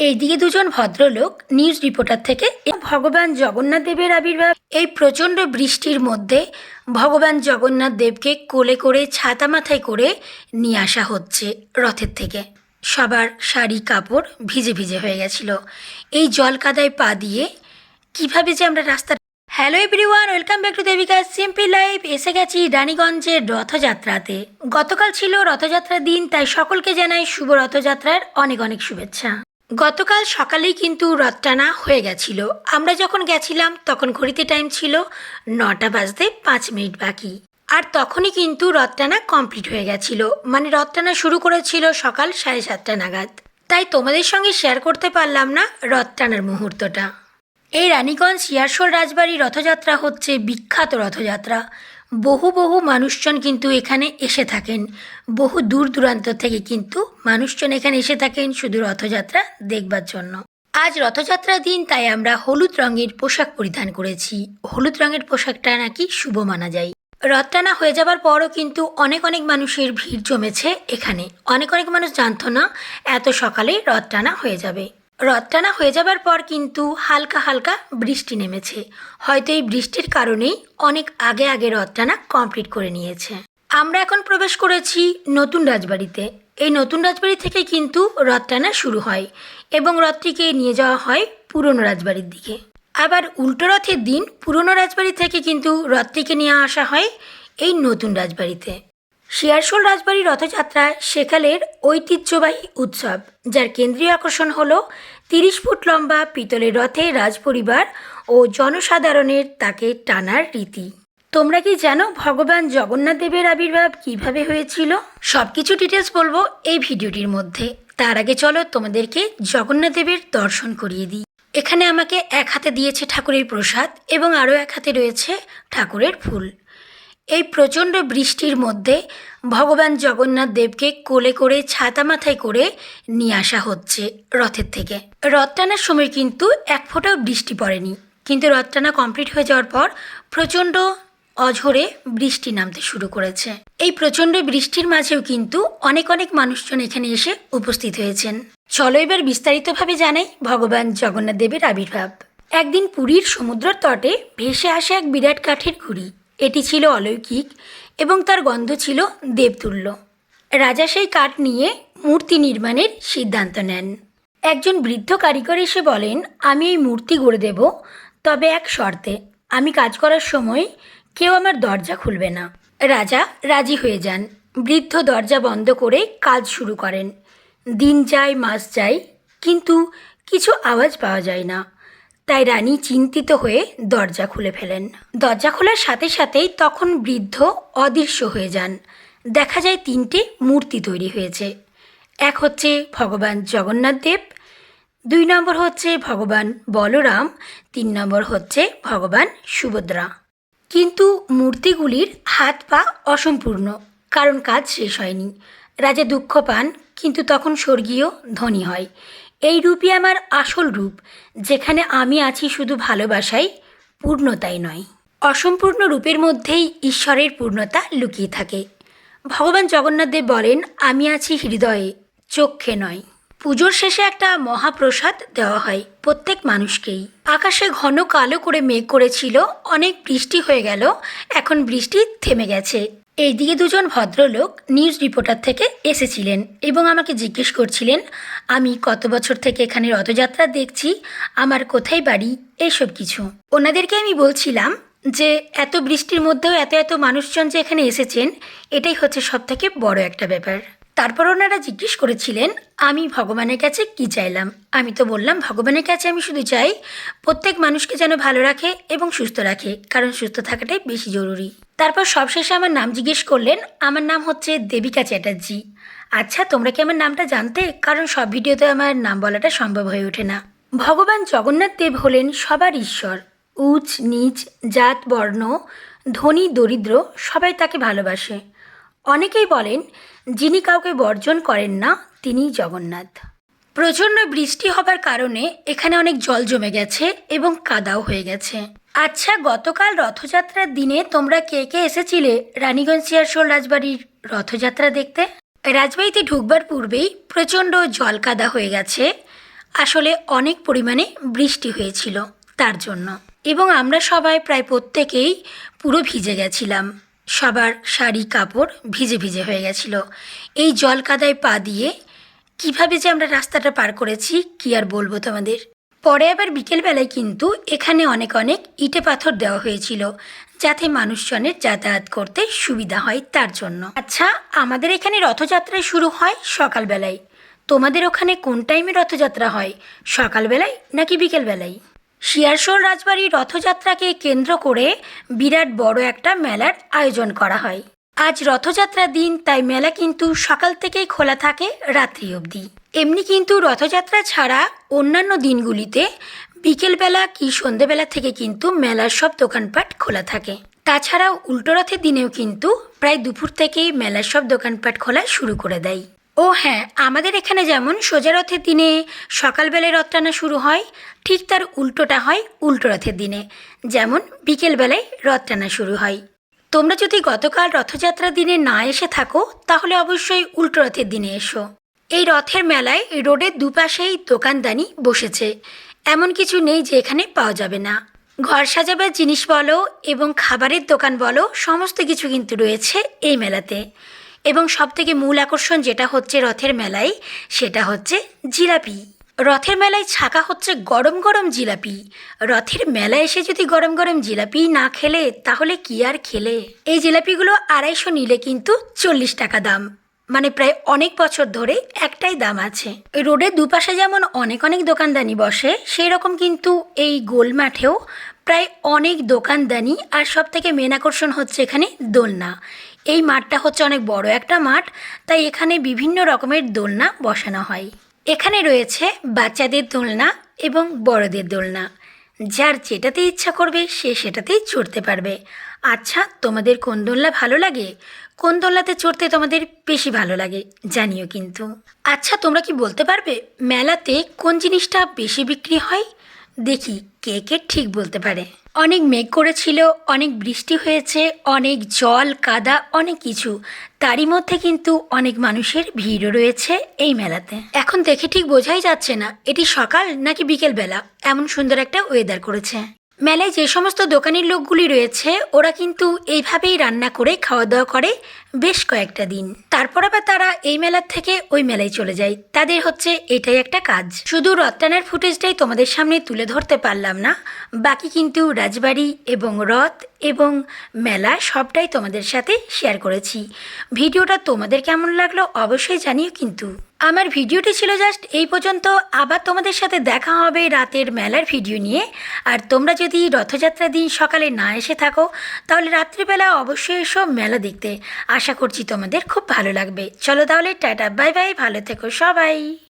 এইদিকে দুজন ভদ্রলোক নিউজ রিপোর্টার থেকে ভগবান জগন্নাথ দেবের আবির্ভাব। এই প্রচণ্ড বৃষ্টির মধ্যে ভগবান জগন্নাথ দেবকে কোলে করে ছাতা মাথায় করে নিয়ে আসা হচ্ছে রথের থেকে। সবার শাড়ি, কাপড় ভিজে ভিজে হয়ে গেছিল। এই জল কাদায় পা দিয়ে কীভাবে যে আমরা রাস্তা hello everyone welcome back to Debika simple life এসে গেছি রানীগঞ্জের রথযাত্রাতে। গতকাল ছিল রথযাত্রার দিন, তাই সকলকে জানাই শুভ রথযাত্রার অনেক অনেক শুভেচ্ছা। গতকাল সকালেই কিন্তু রথ টানা হয়ে গেছিল। আমরা যখন গেছিলাম, তখন ঘড়িতে টাইম ছিল নটা বাজতে পাঁচ মিনিট বাকি। আর তখনই কিন্তু রথ টানা কমপ্লিট হয়ে গেছিল। মানে রথ টানা শুরু করেছিল সকাল সাড়ে সাতটা নাগাদ। তাই তোমাদের সঙ্গে শেয়ার করতে পারলাম না রথ টানার মুহূর্তটা। এই রানীগঞ্জ শিয়ারশোল রাজবাড়ি রথযাত্রা হচ্ছে বিখ্যাত রথযাত্রা। বহু বহু মানুষজন কিন্তু এখানে এসে থাকেন। বহু দূর দূরান্ত থেকে কিন্তু মানুষজন এখানে এসে থাকেন শুধু রথযাত্রা দেখবার জন্য। আজ রথযাত্রার দিন, তাই আমরা হলুদ রঙের পোশাক পরিধান করেছি। হলুদ রঙের পোশাকটা নাকি শুভ মানা যায়। রথ টানা হয়ে যাবার পরও কিন্তু অনেক অনেক মানুষের ভিড় জমেছে এখানে। অনেক অনেক মানুষ জানতো না, এত সকালে রথ টানা হয়ে যাবে। রথ টানা হয়ে যাবার পর কিন্তু হালকা হালকা বৃষ্টি নেমেছে। হয়তো এই বৃষ্টির কারণেই অনেক আগে আগে রথ টানা কমপ্লিট করে নিয়েছে। আমরা এখন প্রবেশ করেছি নতুন রাজবাড়িতে। এই নতুন রাজবাড়ি থেকে কিন্তু রথ টানা শুরু হয় এবং রথটিকে নিয়ে যাওয়া হয় পুরনো রাজবাড়ির দিকে। আবার উল্টো রথের দিন পুরনো রাজবাড়ি থেকে কিন্তু রথটিকে নিয়ে আসা হয় এই নতুন রাজবাড়িতে। শিয়ারশোল রাজবাড়ি রথযাত্রা সেকালের ঐতিহ্যবাহী উৎসব, যার কেন্দ্রীয় আকর্ষণ হল তিরিশ ফুট লম্বা পিতলের রথে রাজপরিবার ও জনসাধারণের তাকে টানার রীতি। তোমরা কি জানো ভগবান জগন্নাথ দেবের আবির্ভাব কীভাবে হয়েছিল? সব কিছু ডিটেলস বলব এই ভিডিওটির মধ্যে। তার আগে চলো তোমাদেরকে জগন্নাথ দেবের দর্শন করিয়ে দিই। এখানে আমাকে এক হাতে দিয়েছে ঠাকুরের প্রসাদ এবং আরও এক হাতে রয়েছে ঠাকুরের ফুল। এই প্রচণ্ড বৃষ্টির মধ্যে ভগবান জগন্নাথ দেবকে কোলে করে ছাতা মাথায় করে নিয়ে আসা হচ্ছে রথের থেকে। রথ টানার সময় কিন্তু এক ফোঁটাও বৃষ্টি পড়েনি। কিন্তু রথ টানা কমপ্লিট হয়ে যাওয়ার পর প্রচণ্ড অঝরে বৃষ্টি নামতে শুরু করেছে। এই প্রচণ্ড বৃষ্টির মাঝেও কিন্তু অনেক অনেক মানুষজন এখানে এসে উপস্থিত হয়েছেন। চলো এবার বিস্তারিতভাবে জানাই ভগবান জগন্নাথ দেবের আবির্ভাব। একদিন পুরীর সমুদ্র তটে ভেসে আসে এক বিরাট কাঠের ঘুড়ি এটি ছিল অলৌকিক এবং তার গন্ধ ছিল দেবতুল্য। রাজা সেই কাঠ নিয়ে মূর্তি নির্মাণের সিদ্ধান্ত নেন। একজন বৃদ্ধ কারিগর এসে বলেন, আমি এই মূর্তি গড়ে দেব, তবে এক শর্তে, আমি কাজ করার সময় কেউ আমার দরজা খুলবে না। রাজা রাজি হয়ে যান। বৃদ্ধ দরজা বন্ধ করে কাজ শুরু করেন। দিন যায়, মাস যায়, কিন্তু কিছু আওয়াজ পাওয়া যায় না। তাই রানী চিন্তিত হয়ে দরজা খুলে ফেলেন। দরজা খোলার সাথে সাথেই তখন বৃদ্ধ অদৃশ্য হয়ে যান। দেখা যায় তিনটে মূর্তি তৈরি হয়েছে। এক হচ্ছে ভগবান জগন্নাথ দেব, দুই নম্বর হচ্ছে ভগবান বলরাম, তিন নম্বর হচ্ছে ভগবান সুভদ্রা। কিন্তু মূর্তিগুলির হাত পা অসম্পূর্ণ, কারণ কাজ শেষ হয়নি। রাজা দুঃখ পান, কিন্তু তখন স্বর্গীয় ধনী হয়। এই রূপই আমার আসল রূপ, যেখানে আমি আছি শুধু ভালোবাসাই, পূর্ণতাই নয়। অসম্পূর্ণ রূপের মধ্যেই ঈশ্বরের পূর্ণতা লুকিয়ে থাকে। ভগবান জগন্নাথ দেব বলেন, আমি আছি হৃদয়ে চক্ষে নয়। পুজোর শেষে একটা মহাপ্রসাদ দেওয়া হয় প্রত্যেক মানুষকেই। আকাশে ঘন কালো করে মেঘ করেছিল, অনেক বৃষ্টি হয়ে গেল, এখন বৃষ্টি থেমে গেছে। এইদিকে দুজন ভদ্রলোক নিউজ রিপোর্টার থেকে এসেছিলেন এবং আমাকে জিজ্ঞেস করছিলেন, আমি কত বছর থেকে এখানে রথযাত্রা দেখছি? আমার কোথায় বাড়ি? এইসব কিছু। ওনাদেরকে আমি বলছিলাম যে, এত বৃষ্টির মধ্যেও এত এত মানুষজন যে এখানে এসেছেন, এটাই হচ্ছে সব থেকে বড় একটা ব্যাপার। তারপর ওনারা জিজ্ঞেস করেছিলেন, আমি ভগবানের কাছে কি চাইলাম? আমি তো বললাম, ভগবানের কাছে আমি শুধু চাই প্রত্যেক মানুষকে যেন ভালো রাখে এবং সুস্থ রাখে, কারণ সুস্থ থাকাটাই বেশি জরুরি। তারপর সবশেষে আমার নাম জিজ্ঞেস করলেন, আমার নাম হচ্ছে দেবিকা চ্যাটার্জি। আচ্ছা তোমরা কি আমার নামটা জানতে? কারণ সব ভিডিওতে আমার নাম বলাটা সম্ভব হয়ে ওঠে না। ভগবান জগন্নাথ দেব হলেন সবার ঈশ্বর। উচ, নিচ, জাত, বর্ণ, ধনী, দরিদ্র, সবাই তাকে ভালোবাসে। অনেকেই বলেন, যিনি কাউকে বর্জন করেন না, তিনিই জগন্নাথ। প্রচণ্ড বৃষ্টি হবার কারণে এখানে অনেক জল জমে গেছে এবং কাদাও হয়ে গেছে। আচ্ছা গতকাল রথযাত্রার দিনে তোমরা কে কে এসেছিলে রানীগঞ্জ সিয়ারশোল রাজবাড়ির রথযাত্রা দেখতে? রাজবাড়িতে ঢুকবার পূর্বেই প্রচণ্ড জল কাদা হয়ে গেছে। আসলে অনেক পরিমাণে বৃষ্টি হয়েছিল তার জন্য। এবং আমরা সবাই প্রায় প্রত্যেকেই পুরো ভিজে গেছিলাম। সবার শাড়ি, কাপড় ভিজে ভিজে হয়ে গেছিল। এই জল কাদায় পা দিয়ে কীভাবে যে আমরা রাস্তাটা পার করেছি, কি আর বলব তোমাদের? পরে আবার বিকেলবেলায় কিন্তু এখানে অনেক অনেক ইটে পাথর দেওয়া হয়েছিল, যাতে মানুষজনের যাতায়াত করতে সুবিধা হয় তার জন্য। আচ্ছা আমাদের এখানে রথযাত্রা শুরু হয় সকালবেলায়। তোমাদের ওখানে কোন টাইমে রথযাত্রা হয়? সকালবেলায় নাকি বিকেলবেলায়? শিয়ারশোল রাজবাড়ির রথযাত্রাকে কেন্দ্র করে বিরাট বড় একটা মেলার আয়োজন করা হয়। আজ রথযাত্রার দিন, তাই মেলা কিন্তু সকাল থেকেই খোলা থাকে রাত্রি অবধি। এমনি কিন্তু রথযাত্রা ছাড়া অন্যান্য দিনগুলিতে বিকেলবেলা কি সন্ধেবেলা থেকে কিন্তু মেলার সব দোকানপাট খোলা থাকে। তাছাড়াও উল্টো রথের দিনেও কিন্তু প্রায় দুপুর থেকেই মেলার সব দোকানপাট খোলা শুরু করে দেয়। ও হ্যাঁ আমাদের এখানে যেমন সোজা রথের দিনে সকালবেলায় রথ টানা শুরু হয়, ঠিক তার উল্টোটা হয় উল্টো রথের দিনে। যেমন বিকেলবেলায় রথ টানা শুরু হয়। তোমরা যদি গতকাল রথযাত্রার দিনে না এসে থাকো, তাহলে অবশ্যই উল্টো রথের দিনে এসো। এই রথের মেলায় রোডের দুপাশেই দোকানদানি বসেছে। এমন কিছু নেই যে এখানে পাওয়া যাবে না। ঘর সাজাবার জিনিস বলো এবং খাবারের দোকান বলো, সমস্ত কিছু কিন্তু রয়েছে এই মেলাতে। এবং সবথেকে মূল আকর্ষণ যেটা হচ্ছে রথের মেলায়, সেটা হচ্ছে জিলাপি। রথের মেলায় ছাকা হচ্ছে গরম গরম জিলাপি। রথের মেলায় এসে যদি গরম গরম জিলাপি না খেলে, তাহলে কি আর খেলে? এই জিলাপিগুলো আড়াইশো নিলে কিন্তু চল্লিশ টাকা দাম। মানে প্রায় অনেক বছর ধরে একটাই দাম আছে। রোডের দুপাশে যেমন অনেক অনেক দোকানদানি বসে সেই রকম কিন্তু এই গোল মাঠেও প্রায় অনেক দোকানদানি আর সব থেকে মেন আকর্ষণ হচ্ছে এখানে দোলনা। এই মাঠটা হচ্ছে অনেক বড় একটা মাঠ, তাই এখানে বিভিন্ন রকমের দোলনা বসানো হয়। এখানে রয়েছে বাচ্চাদের দোলনা এবং বড়দের দোলনা। যার যেটাতে ইচ্ছা করবে, সে সেটাতেই চড়তে পারবে। আচ্ছা তোমাদের কোন দোলনা ভালো লাগে? কোন দোলনাতে চড়তে তোমাদের বেশি ভালো লাগে? জানিও কিন্তু। আচ্ছা তোমরা কি বলতে পারবে, মেলাতে কোন জিনিসটা বেশি বিক্রি হয়? দেখি কে কে ঠিক বলতে পারে। অনেক মেঘ করেছিল, অনেক বৃষ্টি হয়েছে, অনেক জল, কাদা, অনেক কিছু। তারই মধ্যে কিন্তু অনেক মানুষের ভিড়ও রয়েছে এই মেলাতে। এখন দেখে ঠিক বোঝাই যাচ্ছে না, এটি সকাল নাকি বিকেল বেলা এমন সুন্দর একটা ওয়েদার করেছে। মেলায় যে সমস্ত দোকানের লোকগুলি রয়েছে, ওরা কিন্তু এইভাবেই রান্না করে খাওয়া দাওয়া করে বেশ কয়েকটা দিন। তারপর আবার তারা এই মেলার থেকে ওই মেলায় চলে যায়। তাদের হচ্ছে এটাই একটা কাজ। শুধু রথটানার ফুটেজটাই তোমাদের সামনে তুলে ধরতে পারলাম না, বাকি কিন্তু রাজবাড়ি এবং রথ এবং মেলা সবটাই তোমাদের সাথে শেয়ার করেছি। ভিডিওটা তোমাদের কেমন লাগল অবশ্যই জানিও কিন্তু। আমার ভিডিওটি ছিল জাস্ট এই পর্যন্ত। আবার তোমাদের সাথে দেখা হবে রাতের মেলার ভিডিও নিয়ে। আর তোমরা যদি রথযাত্রার দিন সকালে না এসে থাকো, তাহলে রাত্রিবেলা অবশ্যই এসো মেলা দেখতে। আশা করছি তোমাদের খুব ভালো লাগবে। চলো তাহলে, টাটা, বাই বাই, ভালো থেকো সবাই।